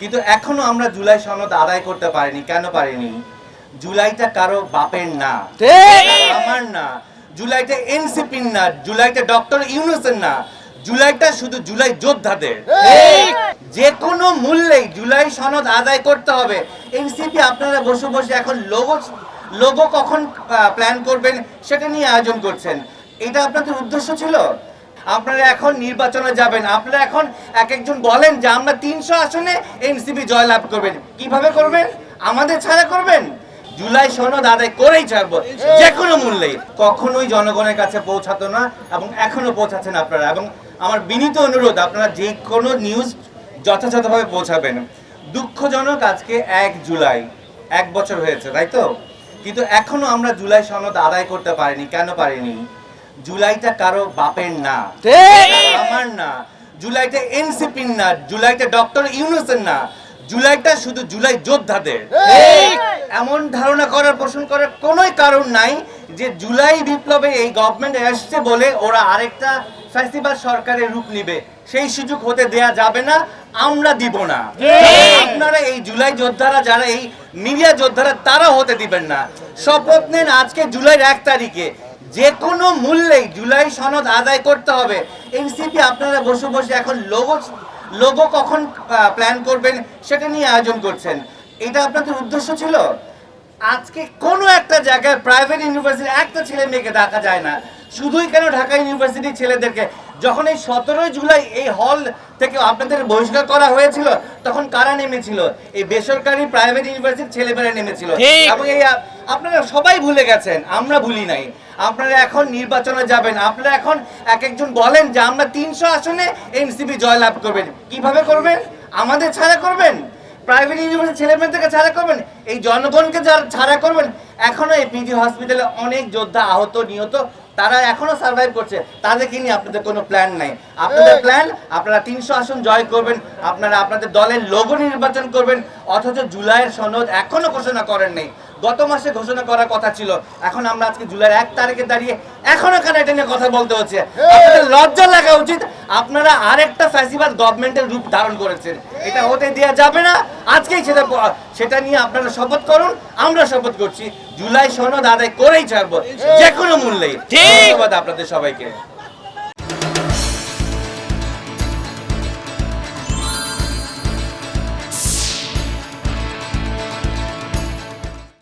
কিন্তু এখনও আমরা জুলাই সনদ আদায় করতে পারিনি। কেন পারিনি? জুলাইটা কারও বাপের না। আমার না। জুলাইটা এনসিপির না। জুলাইটা ডক্টর ইউনুসের না। জুলাইটা শুধু জুলাই যোদ্ধাদের। যে কোনো মূল্যেই জুলাই সনদ আদায় করতে হবে। এনসিপি আপনারা বসে বসে এখন লোগো লোগো কখন প্ল্যান করবেন সেটা নিয়ে আয়োজন করছেন। এটা আপনাদের উদ্দেশ্য ছিল? আপনারা এখন নির্বাচনে যাবেন। আপনারা এখন এক একজন বলেন যে আমরা তিনশো আসনে এনসিপি জয়লাভ করবেন। কীভাবে করবেন? আমাদের ছাড়া করবেন? জুলাই সনদ আদায় করেই ছাড়বো। যে কোনো মূল্যে। কখনোই জনগণের কাছে পৌঁছাতো না এবং এখনও পৌঁছাচ্ছেন আপনারা। এবং আমার বিনীত অনুরোধ, আপনারা যে কোনো নিউজ যথাযথভাবে পৌঁছাবেন। দুঃখজনক আজকে এক জুলাই। এক বছর হয়েছে, তাই তো? কিন্তু এখনও আমরা জুলাই সনদ আদায় করতে পারিনি। কেন পারিনি? জুলাইটা কারও বাপের না। আমার না। জুলাইটা এনসিপির না জুলাইটা ডক্টর ইউনুসের না। জুলাইটা শুধু জুলাই যোদ্ধাদের। এমন ধারণা করার পোষণ করার কোনো কারণ নাই যে জুলাই বিপ্লবে এই গভর্নমেন্ট আসছে বলে ওরা আরেকটা ফ্যাসিবাদ সরকারের রূপ নিবে। সেই সুযোগ হতে দেয়া যাবে না আমরা দিব না। আপনারা এই জুলাই যোদ্ধারা যারা এই মিডিয়া যোদ্ধারা তারা হতে দিবেন না। শপথ নেন আজকে জুলাইয়ের এক তারিখে। যে কোনো মূল্যেই জুলাই সনদ আদায় করতে হবে। এনসিপি আপনারা বসে বসে এখন লোগো লোগো কখন প্ল্যান করবেন সেটা নিয়ে আয়োজন করছেন। এটা আপনাদের উদ্দেশ্য ছিল? আজকে কোনো একটা জায়গায় প্রাইভেট ইউনিভার্সিটি একটা ছেলে মেয়েকে ডাকা যায় না। শুধুই কেন ঢাকা ইউনিভার্সিটির ছেলেদেরকে? যখন এই সতেরোই জুলাই এই হল থেকে আপনাদের বহিষ্কার করা হয়েছিল তখন কারা নেমেছিল? এই বেসরকারি প্রাইভেট ইউনিভার্সিটির ছেলেমেয়েরা নেমেছিল। এবং এই আপনারা সবাই ভুলে গেছেন আমরা ভুলি নাই। আপনারা এখন নির্বাচনে যাবেন আপনারা এখন এক একজন বলেন যে আমরা তিনশো আসনে এনসিপি জয়লাভ করবেন। কীভাবে করবেন? আমাদের ছাড়া করবেন? প্রাইভেট ইউনিভার্সিটি ছেলেমেয়েদেরকে ছাড়া করবেন? এই জনগণকে যারা ছাড়া করবেন? এখনও এই পিজি হসপিটালে অনেক যোদ্ধা আহত নিহত তারা এখনও সার্ভাইভ করছে। তাদেরকে নিয়ে আপনাদের কোনো প্ল্যান নাই। আপনাদের প্ল্যান আপনারা তিনশো আসন জয় করবেন আপনারা আপনাদের দলের লোগো নির্বাচন করবেন অথচ জুলাইয়ের সনদ এখনও ঘোষণা করেন নাই। গত মাসে ঘোষণা করার কথা ছিল। এখন আমরা আজকে জুলাইয়ের এক তারিখে দাঁড়িয়ে এখনও কেন এটা নিয়ে কথা বলতে হচ্ছে? আপনাদের লজ্জা লাগা উচিত। আপনারা আর আরেকটা ফ্যাসিবাদ গভর্নমেন্টের রূপ ধারণ করেছেন। এটা হতে দেওয়া যাবে না। আজকেই সেটা সেটা নিয়ে আপনারা শপথ করুন আমরা শপথ করছি। জুলাই সনদ আদায় করেই ছাড়বো। যে কোনো মূল্যেই। ঠিক। ধন্যবাদ আপনাদের সবাইকে।